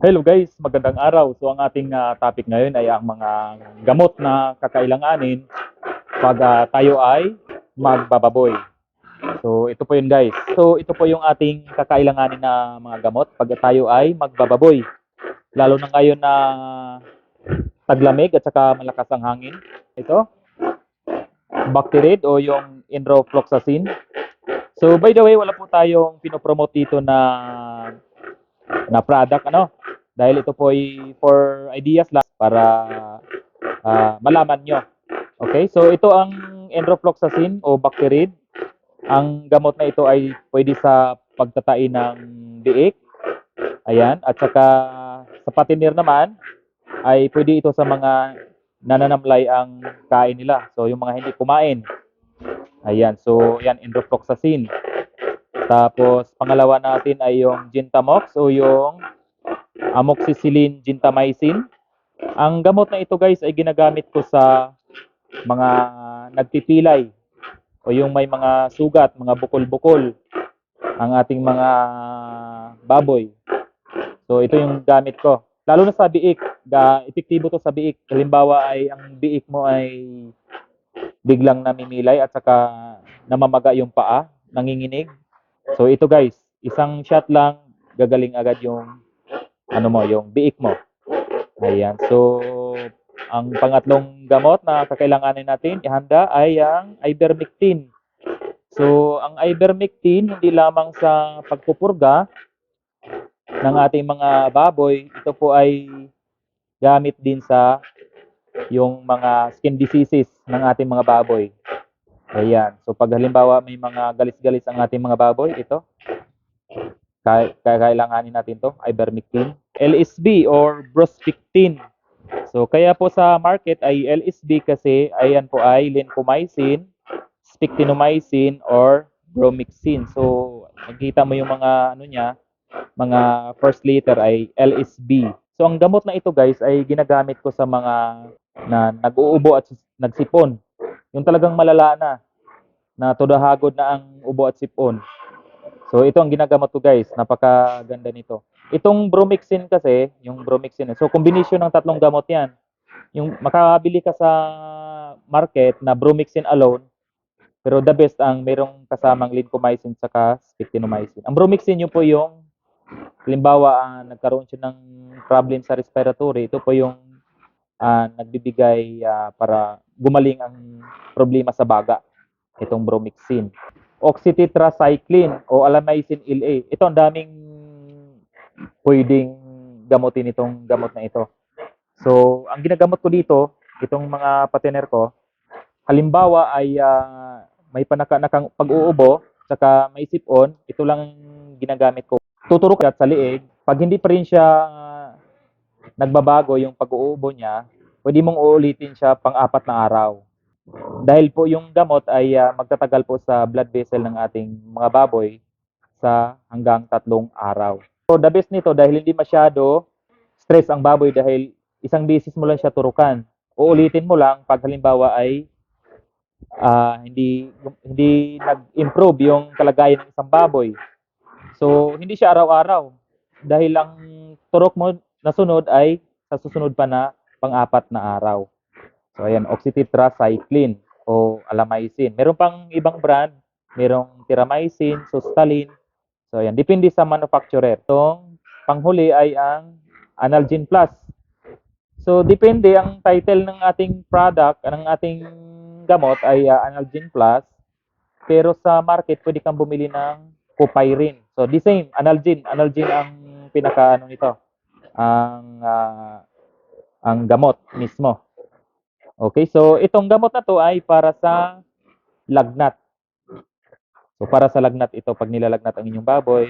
Hello guys, magandang araw. So ang ating ah, topic ngayon ay ang mga gamot na kakailanganin pag ah, tayo ay magbababoy. So ito po yun guys. So ito po yung ating kakailanganin na mga gamot pag tayo ay magbababoy. Lalo na ngayon na taglamig at saka malakas ang hangin. Ito, Bacterid o yung Enrofloxacin. So by the way, wala po tayong pinopromote dito na na product ano dahil ito po ay for ideas lang para ah, malaman nyo. Okay, so ito ang enrofloxacin o Bacterid. Ang gamot na ito ay pwede sa pagtatai ng biik. Ayan, at saka sa patinir naman ay pwede ito sa mga nananamlay ang kain nila. So yung mga hindi kumain. Ayan, so yan enrofloxacin. Tapos pangalawa natin ay yung Gentamox o yung amoxicillin gentamicin. Ang gamot na ito guys ay ginagamit ko sa mga nagpipilay o yung may mga sugat, mga bukol-bukol ang ating mga baboy. So ito yung gamit ko. Lalo na sa biik, ga, epektibo to sa biik. Halimbawa ay ang biik mo ay biglang namimilay at saka namamaga yung paa, nanginginig. So ito guys, isang shot lang gagaling agad yung ano mo, yung biik mo. Ayan. So ang pangatlong gamot na kakailanganin natin ihanda ay ang ivermectin. So ang ivermectin hindi lamang sa pagpupurga ng ating mga baboy, ito po ay gamit din sa yung mga skin diseases ng ating mga baboy. Ayan. So pag halimbawa may mga galis-galis ang ating mga baboy, ito. Kailanganin natin to, ivermectin. LSB or brospectin. So kaya po sa market ay LSB kasi ayan po ay lincomycin, spectinomycin or bromycin. So makita mo yung mga ano niya, mga first letter ay LSB. So ang gamot na ito guys ay ginagamit ko sa mga na nag-uubo at nagsipon. Yung talagang malala na na tudahagod na ang ubo at sipon. So ito ang ginagamot ko guys, napakaganda nito. Itong bromycin kasi, yung bromycin, so combination ng tatlong gamot 'yan. Yung makakabili ka sa market na bromycin alone, pero the best ang merong kasamang lincomycin saka spectinomycin. Ang bromycin yun po yung halimbawa ah, nagkaroon siya ng problem sa respiratory, ito po yung ah, nagbibigay ah, para gumaling ang problema sa baga. Itong bromycin. Oxytetracycline o alamycin LA. Ito ang daming pwedeng gamutin itong gamot na ito. So, ang ginagamot ko dito, itong mga patiner ko, halimbawa ay ah, may panaka-nakang pag-uubo, saka may sipon, ito lang ang ginagamit ko. Tuturok at sa liig, pag hindi pa rin siya ah, nagbabago yung pag-uubo niya, pwede mong uulitin siya pang-apat na araw. Dahil po yung gamot ay ah, magtatagal po sa blood vessel ng ating mga baboy sa hanggang tatlong araw. So the best nito dahil hindi masyado stress ang baboy dahil isang beses mo lang siya turukan. Uulitin mo lang pag halimbawa ay ah, hindi hindi nag-improve yung kalagayan ng isang baboy. So hindi siya araw-araw dahil ang turok mo na sunod ay sa susunod pa na pang-apat na araw. So ayan, oxytetracycline o alamycin. Meron pang ibang brand, merong tiramycin, sustalin. So ayan, depende sa manufacturer. Itong panghuli ay ang Analgin Plus. So depende ang title ng ating product, ng ating gamot ay ah, Analgin Plus. Pero sa market pwede kang bumili ng Copyrin. So the same, Analgin, Analgin ang pinaka ano nito. Ang ah, ang gamot mismo. Okay, so itong gamot na to ay para sa lagnat. So para sa lagnat ito, pag nilalagnat ang inyong baboy,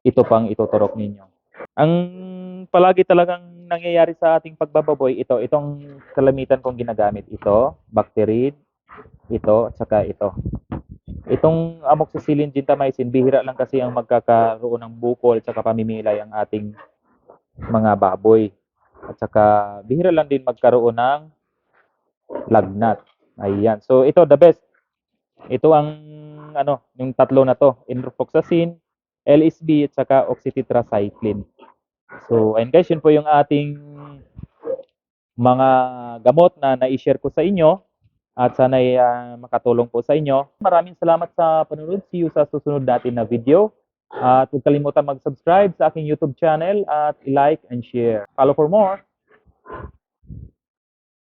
ito pang ituturok ninyo. Ang palagi talagang nangyayari sa ating pagbababoy, ito, itong kalamitan kong ginagamit. Ito, Bacterid, ito, at saka ito. Itong amoxicillin gentamicin, bihira lang kasi ang magkakaroon ng bukol at saka pamimilay ang ating mga baboy. At saka bihira lang din magkaroon ng lagnat. Ayan. So ito the best. Ito ang ano, yung tatlo na to, enrofloxacin, LSB at saka oxytetracycline. So, ayun guys, yun po yung ating mga gamot na na-share ko sa inyo at sana'y ah, makatulong po sa inyo. Maraming salamat sa panunod. See you sa susunod natin na video. At huwag kalimutan mag-subscribe sa aking YouTube channel at like and share. Follow for more.